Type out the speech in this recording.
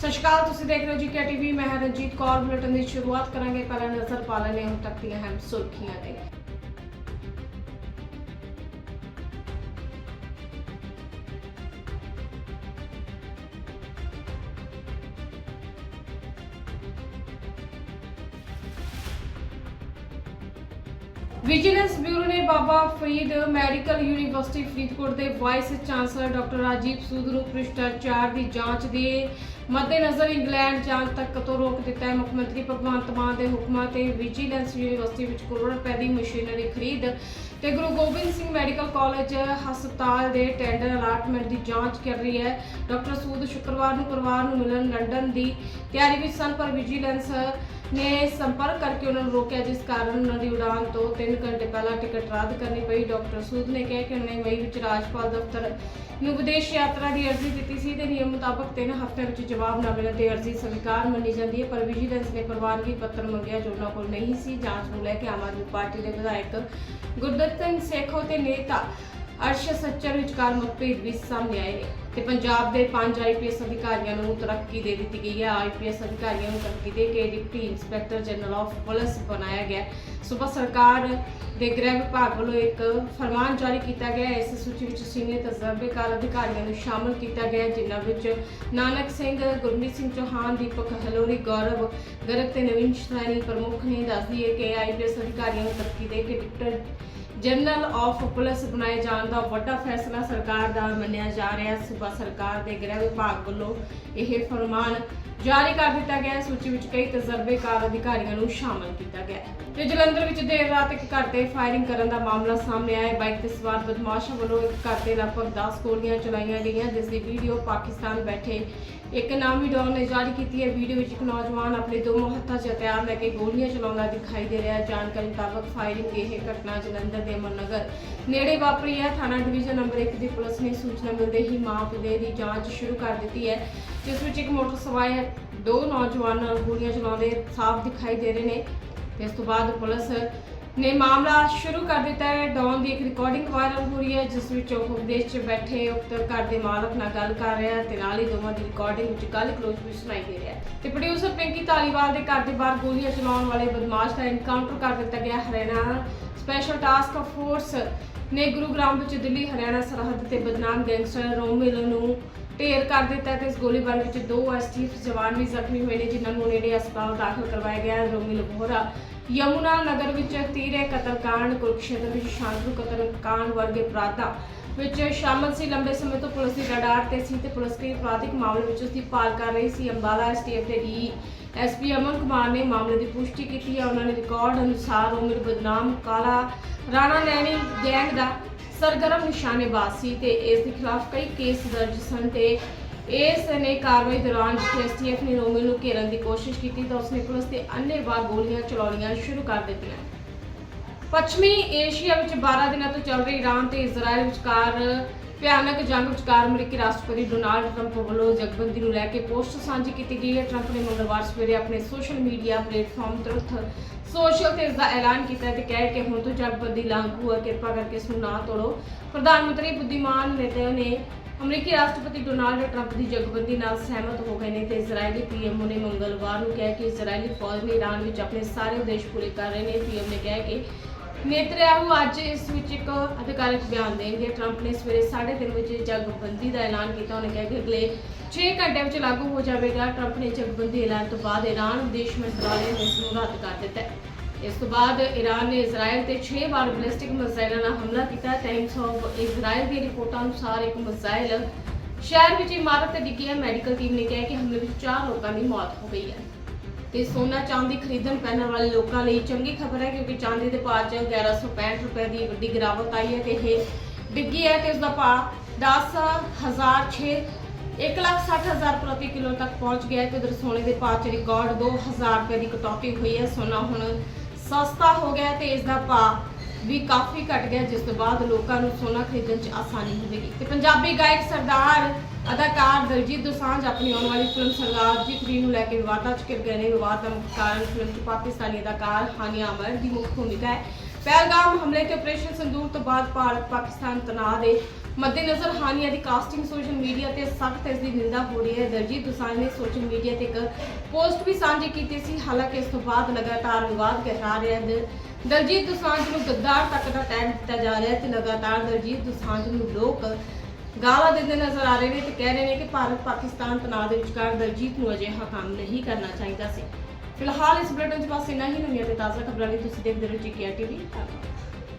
ਸਤਿ ਸ਼੍ਰੀ ਅਕਾਲ, ਤੁਸੀਂ ਦੇਖ ਰਹੇ ਹੋ ਜੀ ਕੇ ਟੀਵੀ ਮੈਂ ਹਾਂ ਰਣਜੀਤ ਕੌਰ। ਬੁਲੇਟਿਨ ਦੀ ਸ਼ੁਰੂਆਤ ਕਰਾਂਗੇ ਪਹਿਲਾਂ ਨਜ਼ਰ ਪਾ ਲੈਣੇ ਹੁਣ ਤੱਕ ਦੀਆਂ ਅਹਿਮ ਸੁਰਖੀਆਂ ਤੇ। ਵਿਜੀਲੈਂਸ ਬਿਊਰੋ ਨੇ ਬਾਬਾ ਫਰੀਦ ਮੈਡੀਕਲ ਯੂਨੀਵਰਸਿਟੀ ਫਰੀਦਕੋਟ ਦੇ vice chancellor doctor Rajiv Sood ਨੂੰ ਭ੍ਰਿਸ਼ਟਾਚਾਰ ਦੀ ਜਾਂਚ ਦੇ ਮੱਦੇਨਜ਼ਰ ਇੰਗਲੈਂਡ ਜਾਣ ਤੱਕ ਤੋਂ ਰੋਕ ਦਿੱਤਾ ਹੈ। ਮੁੱਖ ਮੰਤਰੀ ਭਗਵੰਤ ਮਾਨ ਦੇ ਹੁਕਮਾਂ ਤੇ ਵਿਜੀਲੈਂਸ ਯੂਨੀਵਰਸਿਟੀ ਵਿੱਚ ਕਰੋੜ ਰੁਪਏ ਦੀ ਮਸ਼ੀਨਰੀ ਖਰੀਦ ਤੇ ਗੁਰੂ ਗੋਬਿੰਦ ਸਿੰਘ ਮੈਡੀਕਲ ਕਾਲਜ ਹਸਪਤਾਲ ਦੇ ਟੈਂਡਰ ਅਲਾਟਮੈਂਟ ਦੀ ਜਾਂਚ ਕਰ ਰਹੀ ਹੈ। ਡਾਕਟਰ ਸੂਦ ਸ਼ੁੱਕਰਵਾਰ ਨੂੰ ਪਰਿਵਾਰ ਨੂੰ ਮਿਲਣ ਲੰਡਨ ਦੀ ਤਿਆਰੀ ਵਿੱਚ ਸਨ, ਪਰ ਵਿਜੀਲੈਂਸ ਨੇ ਸੰਪਰਕ ਕਰਕੇ ਉਹਨਾਂ ਨੂੰ ਰੋਕਿਆ, ਜਿਸ ਕਾਰਨ ਉਹਨਾਂ ਦੀ ਉਡਾਨ ਤੋਂ 3 ਘੰਟੇ ਪਹਿਲਾਂ ਟਿਕਟ ਰੱਦ ਕਰਨੀ ਪਈ। ਡਾਕਟਰ ਸੂਦ ਨੇ ਕਿਹਾ ਕਿ ਉਹਨਾਂ ਨੇ ਮਈ ਵਿੱਚ ਰਾਜਪਾਲ ਦਫ਼ਤਰ ਨੂੰ ਵਿਦੇਸ਼ ਯਾਤਰਾ ਦੀ ਅਰਜ਼ੀ ਦਿੱਤੀ ਸੀ ਤੇ ਨਿਯਮ ਮੁਤਾਬਕ 3 ਹਫ਼ਤਿਆਂ ਵਿੱਚ ਜਵਾਬ ਨਾ ਮਿਲਣ ਤੇ ਅਰਜ਼ੀ ਸਵੀਕਾਰ ਮੰਨੀ ਜਾਂਦੀ ਹੈ, ਪਰ ਵਿਜੀਲੈਂਸ ਨੇ ਪ੍ਰਵਾਨਗੀ ਪੱਤਰ ਮੰਗਿਆ ਜੋ ਉਹਨਾਂ ਕੋਲ ਨਹੀਂ ਸੀ। ਜਾਂਚ ਨੂੰ ਲੈ ਕੇ ਆਮ ਆਦਮੀ ਪਾਰਟੀ ਦੇ ਵਿਧਾਇਕ ਗੁਰਦਤ ਸਿੰਘ ਸੇਖੋ ਤੇ ਨੇਤਾ ਅਰਸ਼ ਸੱਚਰ ਵਿਚਕਾਰ ਮਤਭੇਦ ਵੀ ਸਾਹਮਣੇ ਆਏ ਨੇ ਤੇ ਪੰਜਾਬ ਦੇ ਪੰਜ ਆਈਪੀਐਸ ਅਧਿਕਾਰੀਆਂ ਨੂੰ ਤਰੱਕੀ ਦੇ ਦਿੱਤੀ ਗਈ ਹੈ। ਆਈਪੀਐਸ ਅਧਿਕਾਰੀਆਂ ਨੂੰ ਤਰੱਕੀ ਦੇ ਕੇ deputy inspector general of police ਬਣਾਇਆ ਗਿਆ। ਸੂਬਾ ਸਰਕਾਰ ਦੇ ਗ੍ਰਹਿ ਵਿਭਾਗ ਵੱਲੋਂ ਇੱਕ ਫਰਮਾਨ ਜਾਰੀ ਕੀਤਾ ਗਿਆ। ਇਸ ਸੂਚੀ ਵਿੱਚ ਸੀਨੀਅਰ ਤਜਰਬੇਕਾਰ ਅਧਿਕਾਰੀਆਂ ਨੂੰ ਸ਼ਾਮਲ ਕੀਤਾ ਗਿਆ, ਜਿਨ੍ਹਾਂ ਵਿੱਚ ਨਾਨਕ ਸਿੰਘ, ਗੁਰਮੀਤ ਸਿੰਘ ਚੌਹਾਨ, ਦੀਪਕ ਹਲੋਰੀ, ਗੌਰਵ ਗਰਗ ਤੇ ਨਵੀਨ ਸ਼੍ਰੇਣੀ ਪ੍ਰਮੁੱਖ ਨੇ ਦੱਸਦੀ ਹੈ ਕਿ ਆਈਪੀਐਸ ਅਧਿਕਾਰੀਆਂ ਨੂੰ ਤਰੱਕੀ ਦੇ ਕੇ ਡਿਪਟੀ ਜਨਰਲ ਆਫ ਪੁਲਿਸ ਬਣਾਏ ਜਾਣ ਦਾ ਵੱਡਾ ਫੈਸਲਾ ਸਰਕਾਰ ਦਾ ਮੰਨਿਆ ਜਾ ਰਿਹਾ ਸੂਬਾ ਸਰਕਾਰ ਦੇ ਗ੍ਰਹਿ ਵਿਭਾਗ ਵੱਲੋਂ ਇਹ ਫਰਮਾਨ ਜਾਰੀ ਕਰ ਦਿੱਤਾ ਗਿਆ ਹੈ। ਸੂਚੀ ਵਿੱਚ ਕਈ ਤਜਰਬੇਕਾਰ ਅਧਿਕਾਰੀਆਂ ਨੂੰ ਸ਼ਾਮਲ ਕੀਤਾ ਗਿਆ ਹੈ। ਤੇ ਜਲੰਧਰ ਵਿੱਚ ਦੇਰ ਰਾਤ ਇੱਕ ਘਰ ਤੇ ਫਾਇਰਿੰਗ ਕਰਨ ਦਾ ਮਾਮਲਾ ਸਾਹਮਣੇ ਆਇਆ ਬਾਈਕ ਤੇ ਸਵਾਰ ਬਦਮਾਸ਼ਾਂ ਵੱਲੋਂ ਇੱਕ ਘਰ ਤੇ ਲਗਭਗ 10 ਗੋਲੀਆਂ ਚਲਾਈਆਂ ਗਈਆਂ, ਜਿਸ ਦੀ ਵੀਡੀਓ ਪਾਕਿਸਤਾਨ ਬੈਠੇ ਇੱਕ ਨਾਮੀ ਡੌਨ ਨੇ ਜਾਰੀ ਕੀਤੀ ਹੈ ਵੀਡੀਓ ਵਿੱਚ ਇੱਕ ਨੌਜਵਾਨ ਆਪਣੇ ਦੋ ਹੱਥਾਂ 'ਚ ਹਥਿਆਰ ਲੈ ਕੇ ਗੋਲੀਆਂ ਚਲਾਉਂਦਾ ਦਿਖਾਈ ਦੇ ਰਿਹਾ ਹੈ। ਜਾਣਕਾਰੀ ਮੁਤਾਬਕ ਫਾਇਰਿੰਗ ਇਹ ਘਟਨਾ ਜਲੰਧਰ ਦੇ ਅਮਰਨਗਰ ਨੇੜੇ ਵਾਪਰੀ ਹੈ। ਥਾਣਾ ਡਿਵੀਜ਼ਨ ਨੰਬਰ 1 ਦੀ ਪੁਲਿਸ ਨੇ ਸੂਚਨਾ ਮਿਲਦੇ ਹੀ ਮਾਮਲੇ ਦੀ ਜਾਂਚ ਸ਼ੁਰੂ ਕਰ ਦਿੱਤੀ ਹੈ, ਜਿਸ ਵਿੱਚ ਇੱਕ ਮੋਟਰ ਸਵਾਰ ਦੋ ਨੌਜਵਾਨ ਗੋਲੀਆਂ ਚਲਾਉਂਦੇ ਸਾਫ਼ ਦਿਖਾਈ ਦੇ ਰਹੇ ਨੇ। ਤੇ ਇਸ ਤੋਂ ਬਾਅਦ ਪੁਲਿਸ ਨੇ ਮਾਮਲਾ ਸ਼ੁਰੂ ਕਰ ਦਿੱਤਾ ਹੈ। ਡੌਨ ਦੀ ਇੱਕ ਰਿਕਾਰਡਿੰਗ ਵਾਇਰਲ ਹੋ ਰਹੀ ਹੈ, ਜਿਸ ਵਿੱਚ ਉਹ ਵਿਦੇਸ਼ 'ਚ ਬੈਠੇ ਉਕਤ ਘਰ ਦੇ ਮਾਲਕ ਨਾਲ ਗੱਲ ਕਰ ਰਿਹਾ ਹੈ ਤੇ ਨਾਲ ਹੀ ਦੋਵਾਂ ਦੀ ਰਿਕਾਰਡਿੰਗ ਵਿੱਚ ਗੱਲ ਗਲੋਚ ਵੀ ਸੁਣਾਈ ਦੇ ਰਿਹਾ ਹੈ। ਤੇ ਪ੍ਰੋਡਿਊਸਰ ਪਿੰਕੀ ਧਾਲੀਵਾਲ ਦੇ ਘਰ ਦੇ ਬਾਹਰ ਗੋਲੀਆਂ ਚਲਾਉਣ ਵਾਲੇ ਬਦਮਾਸ਼ ਦਾ ਐਨਕਾਊਂਟਰ ਕਰ ਦਿੱਤਾ ਗਿਆ ਹਰਿਆਣਾ ਸਪੈਸ਼ਲ ਟਾਸਕ ਫੋਰਸ ਨੇ ਗੁਰੂਗ੍ਰਾਮ ਵਿੱਚ ਦਿੱਲੀ, ਹਰਿਆਣਾ ਸਰਹੱਦ ਤੇ ਬਦਨਾਮ ਗੈਂਗਸਟਰ ਰੋਮਿਲ ਨੂੰ ਢੇਰ ਕਰ ਦਿੱਤਾ ਤੇ ਇਸ ਗੋਲੀਬਾਰੀ ਵਿੱਚ ਦੋ ਐਸਟੀਐਫ ਜਵਾਨ ਵੀ ਜ਼ਖਮੀ ਹੋਏ ਨੇ, ਜਿਨ੍ਹਾਂ ਨੂੰ ਨੇੜੇ ਹਸਪਤਾਲ ਦਾਖਲ ਕਰਵਾਇਆ ਗਿਆ, ਰੋਮੀ ਲਬੋਰਾ ਯਮੁਨਾ ਨਗਰ ਵਿੱਚ ਤੀਰੇ ਕਤਲकांड ਕੁਰਕਸ਼ੇਤਰ ਵਿੱਚ ਸ਼ਾਂਤੁਰ ਕਤਲ ਕਾਂਡ ਵਰਗੇ ਅਪਰਾਧਾਂ ਵਿੱਚ ਸ਼ਾਮਲ ਸੀ। ਲੰਬੇ ਸਮੇਂ ਤੋਂ ਪੁਲਿਸ ਦੀ ਰਡਾਰ ਤੇ ਸੀ ਤੇ ਪੁਲਿਸ ਕਈ ਅਪਰਾਧਿਕ ਮਾਮਲੇ ਵਿੱਚ ਉਸ ਦੀ ਭਾਲ ਕਰ ਰਹੀ ਸੀ। ਅੰਬਾਲਾ ਐਸਟੀਐਫ ਦੇ ਡੀ ਐਸਪੀ ਅਮਨ ਕੁਮਾਰ ਨੇ ਮਾਮਲੇ ਦੀ ਪੁਸ਼ਟੀ ਕੀਤੀ ਹੈ। ਉਹਨਾਂ ਨੇ ਰਿਕਾਰਡ ਅਨੁਸਾਰ ਉਮਰ ਬਦਨਾਮ ਕਾਲਾ ਰਾਣਾ ਨੈਣੀ ਗੈਂਗ ਦਾ ਸਰਗਰਮ ਨਿਸ਼ਾਨੇਬਾਜ਼ ਸੀ ਤੇ ਇਸ ਦੇ ਖਿਲਾਫ ਕਈ ਕੇਸ ਦਰਜ ਸਨ ਤੇ ਇਸ ਨੇ ਕਾਰਵਾਈ ਦੌਰਾਨ ਐਸਟੀਐਫ ਨੇ ਰੋਮੀ ਨੂੰ ਘੇਰਨ ਦੀ ਕੋਸ਼ਿਸ਼ ਕੀਤੀ ਤਾਂ ਉਸਨੇ ਪੁਲਿਸ ਤੇ ਅੰਨ੍ਹੇਵਾਹ ਗੋਲੀਆਂ ਚਲਾਉਣੀਆਂ ਸ਼ੁਰੂ ਕਰ ਦਿੱਤੀਆਂ। ਪੱਛਮੀ ਏਸ਼ੀਆ ਵਿੱਚ 12 ਦਿਨਾਂ ਤੋਂ ਚੱਲ ਰਹੀ ਇਰਾਨ ਤੇ ਇਜ਼ਰਾਈਲ ਵਿਚਕਾਰ ਭਿਆਨਕ ਜੰਗ ਵਿਚਕਾਰ ਅਮਰੀਕੀ ਰਾਸ਼ਟਰਪਤੀ ਡੋਨਾਲਡ ਟਰੰਪ ਵੱਲੋਂ ਜਗਬੰਦੀ ਨੂੰ ਲੈ ਕੇ ਪੋਸਟ ਸਾਂਝੀ ਕੀਤੀ ਗਈ ਹੈ। ਟਰੰਪ ਨੇ ਮੰਗਲਵਾਰ ਸਵੇਰੇ ਆਪਣੇ ਸੋਸ਼ਲ ਮੀਡੀਆ ਪਲੇਟਫਾਰਮ ਤਰਥ ਸੋਸ਼ਲ ਤੇ ਇਸ ਦਾ ਐਲਾਨ ਕੀਤਾ ਤੇ ਕਿਹਾ ਕਿ ਹੁਣ ਤੋਂ ਜਗਬੰਦੀ ਲਾਗੂ ਹੈ। ਕਿਰਪਾ ਕਰਕੇ ਇਸ ਨੂੰ ਨਾ ਤੋੜੋ। ਪ੍ਰਧਾਨ ਮੰਤਰੀ ਬੁੱਧੀਮਾਨ ਨੇਤਾ ਨੇ ਅਮਰੀਕੀ ਰਾਸ਼ਟਰਪਤੀ ਡੋਨਾਲਡ ਟਰੰਪ ਦੀ ਜਗਬੰਦੀ ਨਾਲ ਸਹਿਮਤ ਹੋ ਗਏ ਨੇ ਤੇ ਇਜ਼ਰਾਈਲੀ ਪੀਐਮਓ ਨੇ ਮੰਗਲਵਾਰ ਨੂੰ ਕਿਹਾ ਕਿ ਇਜ਼ਰਾਈਲੀ ਫੌਜ ਨੇ ਈਰਾਨ ਵਿੱਚ ਆਪਣੇ ਸਾਰੇ ਉਦੇਸ਼ ਪੂਰੇ ਕਰ ਰਹੇ ਨੇ। ਪੀਐਮ ਨੇ ਕਿਹਾ ਕਿ ਨੇਤਨਯਾਹੂ ਅੱਜ ਇਸ ਵਿੱਚ ਇੱਕ ਅਧਿਕਾਰਕ ਬਿਆਨ ਦੇਣਗੇ ਟਰੰਪ ਨੇ ਸਵੇਰੇ 3:30 ਵਜੇ ਜਗਬੰਦੀ ਦਾ ਐਲਾਨ ਕੀਤਾ। ਉਹਨੇ ਕਿਹਾ ਕਿ ਅਗਲੇ 6 ਘੰਟੇ ਵਿੱਚ ਲਾਗੂ ਹੋ ਜਾਵੇਗਾ। ਟਰੰਪ ਨੇ ਜਗਬੰਦੀ ਐਲਾਨ ਤੋਂ ਬਾਅਦ ਈਰਾਨ ਵਿਦੇਸ਼ ਮੰਤਰਾਲੇ ਨੇ ਇਸ ਨੂੰ ਰੱਦ ਕਰ ਦਿੱਤਾ ਇਸ ਤੋਂ ਬਾਅਦ ਈਰਾਨ ਨੇ ਇਜ਼ਰਾਈਲ ਤੇ 6 ਵਾਰ ਬਲਿਸਟਿਕ ਮਿਜ਼ਾਈਲਾਂ ਨਾਲ ਹਮਲਾ ਕੀਤਾ। ਟਾਈਮਸ ਆਫ ਇਜ਼ਰਾਈਲ ਦੀ ਰਿਪੋਰਟਾਂ ਅਨੁਸਾਰ ਇੱਕ ਮਿਜ਼ਾਈਲ ਸ਼ਹਿਰ ਵਿੱਚ ਇਮਾਰਤ ਤੇ ਡਿੱਗੀ ਹੈ। ਮੈਡੀਕਲ ਟੀਮ ਨੇ ਕਿਹਾ ਕਿ ਹਮਲੇ ਵਿੱਚ 4 ਲੋਕਾਂ ਦੀ ਮੌਤ ਹੋ ਗਈ ਹੈ। ਤੇ ਸੋਨਾ ਚਾਂਦੀ ਖਰੀਦਣ ਪਹਿਨਣ ਵਾਲੇ ਲੋਕਾਂ ਲਈ ਚੰਗੀ ਖਬਰ ਹੈ ਕਿਉਂਕਿ ਚਾਂਦੀ ਦੇ ਭਾਅ 'ਚ 1165 ਰੁਪਏ ਦੀ ਵੱਡੀ ਗਿਰਾਵਟ ਆਈ ਹੈ ਤੇ ਇਹ ਡਿੱਗੀ ਹੈ ਤੇ ਉਸ ਦਾ ਭਾਅ 10006 160000 ਪ੍ਰਤੀ ਕਿਲੋ ਤੱਕ ਪਹੁੰਚ ਗਿਆ ਹੈ ਤੇ ਉਧਰ ਸੋਨੇ ਦੇ ਭਾਅ 'ਚ ਰਿਕਾਰਡ 2000 ਰੁਪਏ ਦੀ ਕਟੌਤੀ ਹੋਈ ਹੈ। ਸੋਨਾ ਹੁਣ ਸਸਤਾ ਹੋ ਗਿਆ ਹੈ ਤੇ ਇਸ ਦਾ ਭਾਅ ਵੀ ਕਾਫੀ ਘਟ ਗਿਆ, ਜਿਸ ਤੋਂ ਬਾਅਦ ਲੋਕਾਂ ਨੂੰ ਸੋਨਾ ਖਰੀਦਣ 'ਚ ਆਸਾਨੀ ਹੋਵੇਗੀ। ਤੇ ਪੰਜਾਬੀ ਗਾਇਕ ਸਰਦਾਰ ਅਦਾਕਾਰ ਦਲਜੀਤ ਦੋਸਾਂਝ ਆਪਣੀ ਆਉਣ ਵਾਲੀ ਫਿਲਮ ਸਰਦਾਰ ਜੀ 3 ਨੂੰ ਲੈ ਕੇ ਵਿਵਾਦਾਂ 'ਚ ਘਿਰ ਗਏ ਨੇ। ਵਿਵਾਦ ਦਾ ਮੁੱਖ ਕਾਰਨ ਫਿਲਮ 'ਚ ਪਾਕਿਸਤਾਨੀ ਅਦਾਕਾਰ ਹਾਨੀਆ ਅਮਰ ਦੀ ਮੁੱਖ ਭੂਮਿਕਾ ਹੈ। ਪਹਿਲਗਾਮ ਹਮਲੇ ਤੇ ਆਪਰੇਸ਼ਨ ਸੰਦੂਰ ਤੋਂ ਬਾਅਦ ਭਾਰਤ ਪਾਕਿਸਤਾਨ ਤਣਾਅ ਦੇ ਮੱਦੇਨਜ਼ਰ ਹਾਨੀਆ ਦੀ ਕਾਸਟਿੰਗ ਸੋਸ਼ਲ ਮੀਡੀਆ ਤੇ ਸਖਤ ਇਸ ਦੀ ਨਿੰਦਾ ਹੋ ਰਹੀ ਹੈ। ਦਲਜੀਤ ਦੁਸਾਂਝ ਨੇ ਸੋਸ਼ਲ ਮੀਡੀਆ ਤੇ ਇੱਕ ਪੋਸਟ ਵੀ ਸਾਂਝੀ ਕੀਤੀ ਸੀ। ਹਾਲਾਂਕਿ ਇਸ ਤੋਂ ਬਾਅਦ ਲਗਾਤਾਰ ਵਿਵਾਦ ਗਹਿਰਾ ਰਿਹਾ ਹੈ। ਦਲਜੀਤ ਦੁਸਾਂਝ ਨੂੰ ਗੱਦਾਰ ਤੱਕ ਦਾ ਟੈਗ ਦਿੱਤਾ ਜਾ ਰਿਹਾ ਹੈ ਤੇ ਲਗਾਤਾਰ ਦਲਜੀਤ ਦੁਸਾਂਝ ਨੂੰ ਲੋਕ ਗਾਲਾਂ ਦਿੰਦੇ ਨਜ਼ਰ ਆ ਰਹੇ ਨੇ ਤੇ ਕਹਿ ਰਹੇ ਨੇ ਕਿ ਭਾਰਤ ਪਾਕਿਸਤਾਨ ਤਣਾਅ ਦੇ ਵਿਚਕਾਰ ਦਲਜੀਤ ਨੂੰ ਅਜਿਹਾ ਕੰਮ ਨਹੀਂ ਕਰਨਾ ਚਾਹੀਦਾ ਸੀ। ਫਿਲਹਾਲ ਇਸ ਬੁਲੇਟਿਨ 'ਚ ਬਸ ਇੰਨਾ ਹੀ। ਨਵੀਆਂ ਤੇ ਤਾਜ਼ਾ ਖਬਰਾਂ ਲਈ ਤੁਸੀਂ ਦੇਖਦੇ ਰਹੋ ਜੀ ਕੇ ਟੀਵੀ ਧੰਨਵਾਦ।